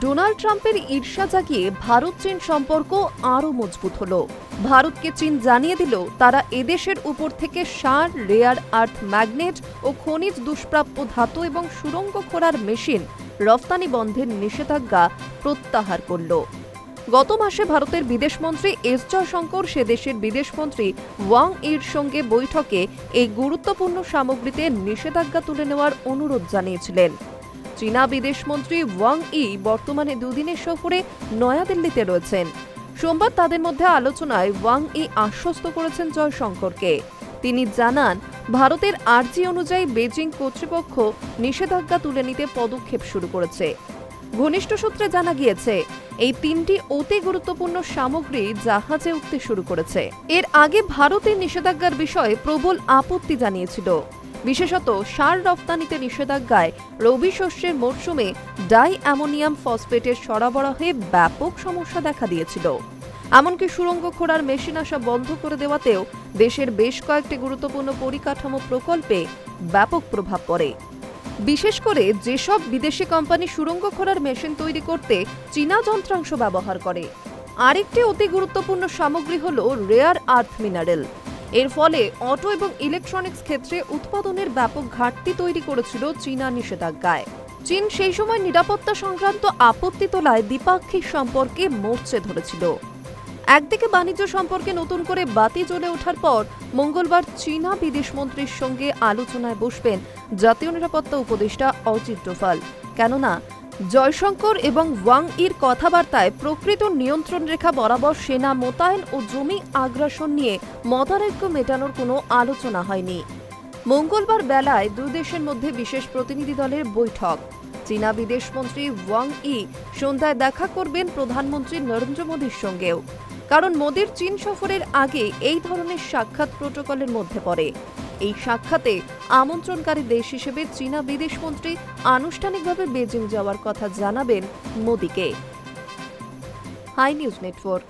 Donald ট্রাম্পের ঈর্ষা জাগিয়ে ভারত চীন সম্পর্ক আরও মজবুত হল। ভারতকে চীন জানিয়ে দিল, তারা এদেশের উপর থেকে সার, রেয়ার, আর্থ ম্যাগনেট ও খনিজ দুষ্প্রাপ্য ধাতু এবং সুড়ঙ্গ খোঁড়ার মেশিন রফতানি বন্ধের নিষেধাজ্ঞা প্রত্যাহার করল। গত মাসে ভারতের বিদেশমন্ত্রী এস জয়শঙ্কর সে দেশের বিদেশমন্ত্রী ওয়াং ইর সঙ্গে বৈঠকে এই গুরুত্বপূর্ণ সামগ্রীতে নিষেধাজ্ঞা তুলে নেওয়ার অনুরোধ জানিয়েছিলেন। চীনা বিদেশমন্ত্রী ওয়াং ই বর্তমানে দুদিনের সফরে নয়াদিল্লিতে রয়েছেন। সোমবার তাদের মধ্যে আলোচনায় ওয়াং ই আশ্বস্ত করেছেন জয়শঙ্করকে। তিনি জানান, ভারতের আর্জি অনুযায়ী বেজিং কর্তৃপক্ষ নিষেধাজ্ঞা তুলে নিতে পদক্ষেপ শুরু করেছে। ঘনিষ্ঠ সূত্রে জানা গিয়েছে, এই তিনটি অতি গুরুত্বপূর্ণ সামগ্রী জাহাজে উঠতে শুরু করেছে। এর আগে ভারতের নিষেধাজ্ঞার বিষয়ে প্রবল আপত্তি জানিয়েছিল। বিশেষত সার রফতানিতে নিষেধাজ্ঞায় রবি শস্যের মরশুমে ডাই অ্যামোনিয়াম ফসফেটের সরবরাহে ব্যাপক সমস্যা দেখা দিয়েছিল। এমনকি সুড়ঙ্গ খোঁড়ার মেশিন আসা বন্ধ করে দেওয়াতেও দেশের বেশ কয়েকটি গুরুত্বপূর্ণ পরিকাঠামো প্রকল্পে ব্যাপক প্রভাব পড়ে। বিশেষ করে যেসব বিদেশি কোম্পানি সুড়ঙ্গ খোঁড়ার মেশিন তৈরি করতে চীনা যন্ত্রাংশ ব্যবহার করে। আরেকটি অতি গুরুত্বপূর্ণ সামগ্রী হল রেয়ার আর্থ মিনারেল। এর ফলে অটো এবং ইলেকট্রনিক্স ক্ষেত্রে উৎপাদনের ব্যাপক ঘাটতি তৈরি করেছিল চীনা নিষেধাজ্ঞায়। চীন সেই সময় নিরাপত্তা সংক্রান্ত আপত্তি তোলায় দ্বিপাক্ষিক সম্পর্কে মরচে ধরেছিল। একদিকে বাণিজ্য সম্পর্কে নতুন করে বাতি জ্বলে ওঠার পর মঙ্গলবার চীনা বিদেশমন্ত্রীর সঙ্গে আলোচনায় বসবেন জাতীয় নিরাপত্তা উপদেষ্টা অজিত ডোভাল। কেননা জয়শঙ্কর এবং ওয়াং ইর কথাবার্তায় প্রকৃত নিয়ন্ত্রণ রেখা বরাবর সেনা মোতায়েন ও জমি আগ্রাসন নিয়ে মতানৈক্য মেটানোর কোনো আলোচনা হয়নি। মঙ্গলবার বেলায় দুই দেশের মধ্যে বিশেষ প্রতিনিধি দলের বৈঠক। চীনা বিদেশমন্ত্রী ওয়াং ই সন্ধ্যায় দেখা করবেন প্রধানমন্ত্রী নরেন্দ্র মোদীর সঙ্গেও। কারণ মোদীর চীন সফরের আগে এই ধরনের সাক্ষাৎ প্রোটোকলের মধ্যে পড়ে। এই সাক্ষাতে আমন্ত্রণকারী দেশ হিসেবে চীনা বিদেশমন্ত্রী আনুষ্ঠানিকভাবে বেজিং যাওয়ার কথা জানাবেন মোদীকে। Hi news network.